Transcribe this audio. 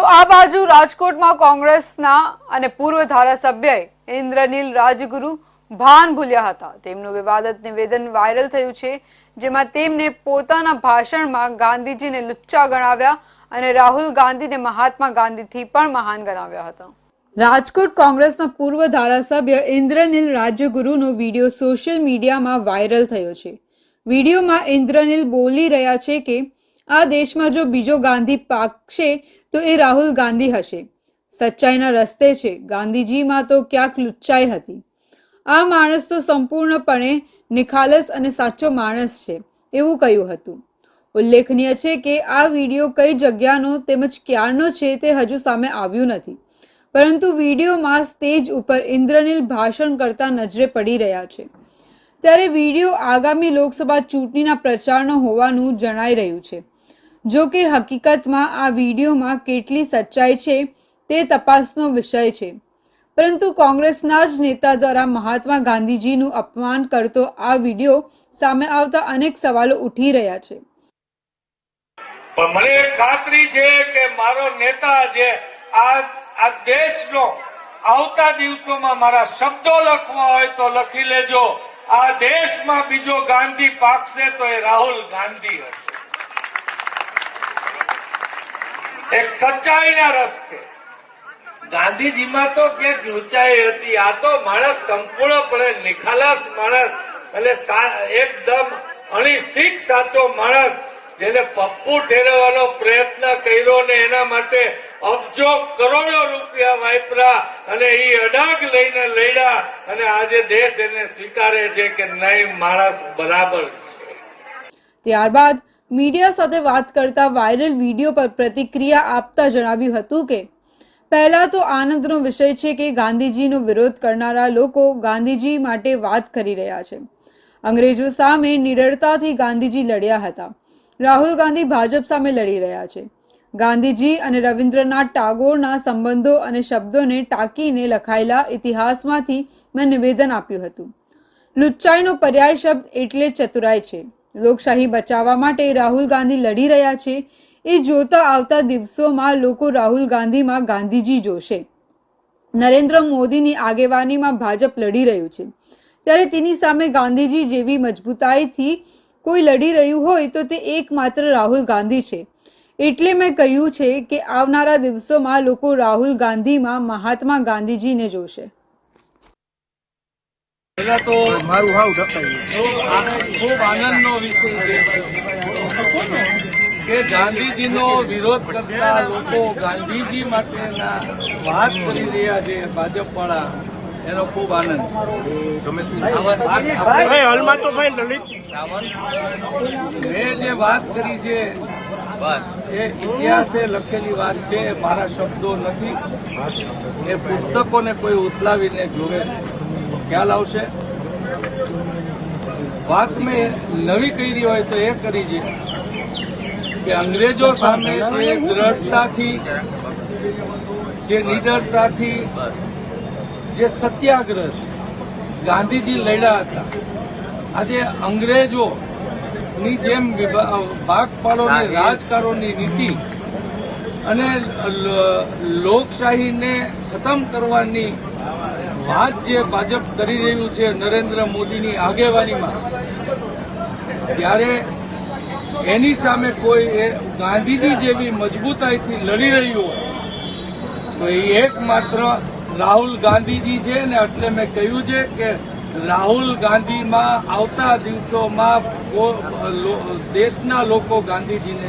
તો આ બાજુ રાજકોટમાં કોંગ્રેસના અને પૂર્વ ધારાસભ્યએ ઇન્દ્રનીલ રાજગુરુ ભાન ભૂલ્યા હતા. તેમનું વિવાદત નિવેદન વાયરલ થયું છે, જેમાં તેમને પોતાના ભાષણમાં ગાંધીજીને લુચ્ચા ગણાવ્યા અને રાહુલ ગાંધીને મહાત્મા ગાંધીથી પણ મહાન ગણાવ્યા હતા. રાજકોટ કોંગ્રેસના પૂર્વ ધારાસભ્ય ઇન્દ્રનીલ રાજ્યગુરુનો વીડિયો સોશિયલ મીડિયામાં વાયરલ થયો છે. વિડીયોમાં ઇન્દ્રનીલ બોલી રહ્યા છે કે, આ દેશમાં જો બીજો ગાંધી પાકશે તો એ રાહુલ ગાંધી હશે. સચ્ચાઈના રસ્તે છે. ગાંધીજીમાં તો ક્યાંક લુચ્ચાઈ હતી. આ માણસ તો સંપૂર્ણપણે નિખાલસ અને સાચો માણસ છે, એવું કહ્યું હતું. ઉલ્લેખનીય છે કે આ વીડિયો કઈ જગ્યાનો તેમજ ક્યારનો છે તે હજુ સામે આવ્યું નથી. પરંતુ વિડીયોમાં સ્ટેજ ઉપર ઇન્દ્રનીલ ભાષણ કરતા નજરે પડી રહ્યા છે. ત્યારે વીડિયો આગામી લોકસભા ચૂંટણીના પ્રચારનો હોવાનું જણાઈ રહ્યું છે. જો કે હકીકતમાં આ વિડીયોમાં કેટલી સચ્ચાઈ છે તે તપાસનો વિષય છે. પરંતુ કોંગ્રેસના જ નેતા દ્વારા મહાત્મા ગાંધીજીનું અપમાન કરતો આ વીડિયો સામે આવતા અનેક સવાલો ઉઠી રહ્યા છે. મને ખાતરી છે કે મારો નેતા જે આ દેશનો આવતા દિવસોમાં મારા શબ્દો લખવા હોય તો લખી લેજો. આ દેશમાં બીજો ગાંધી પાકશે તો એ રાહુલ ગાંધી હશે. એક સચ્ચાઈના રસ્તે. ગાંધીજીમાં તો ક્યાંક ઊંચાઈ હતી. આ તો માણસ સંપૂર્ણપણે નિખાલસ માણસ એટલે એકદમ અણિશીખ સાચો માણસ જેને પપ્પુ ઠેરવવાનો પ્રયત્ન કર્યો ને એના માટે અબજો કરોડો રૂપિયા વાપરા અને એ અડાગ લઈને લડ્યા અને આજે દેશ એને સ્વીકારે છે કે નહીં, માણસ બરાબર છે. ત્યારબાદ મીડિયા સાથે વાત કરતા વાયરલ વીડિયો પર પ્રતિક્રિયા આપતા જણાવ્યું હતું કે, પહેલાં તો આનંદનો વિષય છે કે ગાંધીજીનો વિરોધ કરનારા લોકો ગાંધીજી માટે વાત કરી રહ્યા છે. અંગ્રેજો સામે નિડરતાથી ગાંધીજી લડ્યા હતા. રાહુલ ગાંધી ભાજપ સામે લડી રહ્યા છે. ગાંધીજી અને રવિન્દ્રનાથ ટાગોરના સંબંધો અને શબ્દોને ટાંકીને લખાયેલા ઇતિહાસમાંથી મેં નિવેદન આપ્યું હતું. લુચ્ચાઈનો પર્યાય શબ્દ એટલે ચતુરાઈ છે. લોકશાહી બચાવવા માટે રાહુલ ગાંધી લડી રહ્યા છે, એ જોતા આવતા દિવસોમાં લોકો રાહુલ ગાંધીમાં ગાંધીજી જોશે. નરેન્દ્ર મોદીની આગેવાનીમાં ભાજપ લડી રહ્યું છે. ત્યારે તેની સામે ગાંધીજી જેવી મજબૂતાઈથી કોઈ લડી રહ્યું હોય તો તે એકમાત્ર રાહુલ ગાંધી છે. એટલે મેં કહ્યું છે કે આવનારા દિવસોમાં લોકો રાહુલ ગાંધીમાં મહાત્મા ગાંધીજીને જોશે. પેલા તો મારું હાવ ખૂબ આનંદનો વિષય છે. કે ગાંધીજીનો વિરોધ કરતા લોકો ગાંધીજી માટેના વાત કરી રહ્યા છે ભાજપ વાળા એનો ખૂબ આનંદ મેં જે વાત કરી છે એ ઇતિહાસે લખેલી વાત છે એ મારા શબ્દો નથી. એ પુસ્તકોને કોઈ ઉથલાવીને જોવે ખ્યાલ આવશે. વાત મેં નવી કરી હોય તો એ કરી છે કે અંગ્રેજો સામે જે દ્રઢતાથી જે નિડરતાથી જે સત્યાગ્રહ ગાંધીજી લડ્યા હતા. આજે અંગ્રેજો ની જેમ વિભા- ભાગ રાજકારોની નીતિ અને લોકશાહીને ખતમ કરવાની વાત જે ભાજપ કરી રહ્યું છે નરેન્દ્ર મોદીની આગેવાનીમાં, ત્યારે એની સામે કોઈ ગાંધીજી જેવી મજબૂતાઈથી લડી રહ્યું હોય, તો એ એકમાત્ર રાહુલ ગાંધીજી છે ને એટલે મેં કહ્યું છે કે રાહુલ ગાંધીમાં આવતા દિવસોમાં દેશના લોકો ગાંધીજીને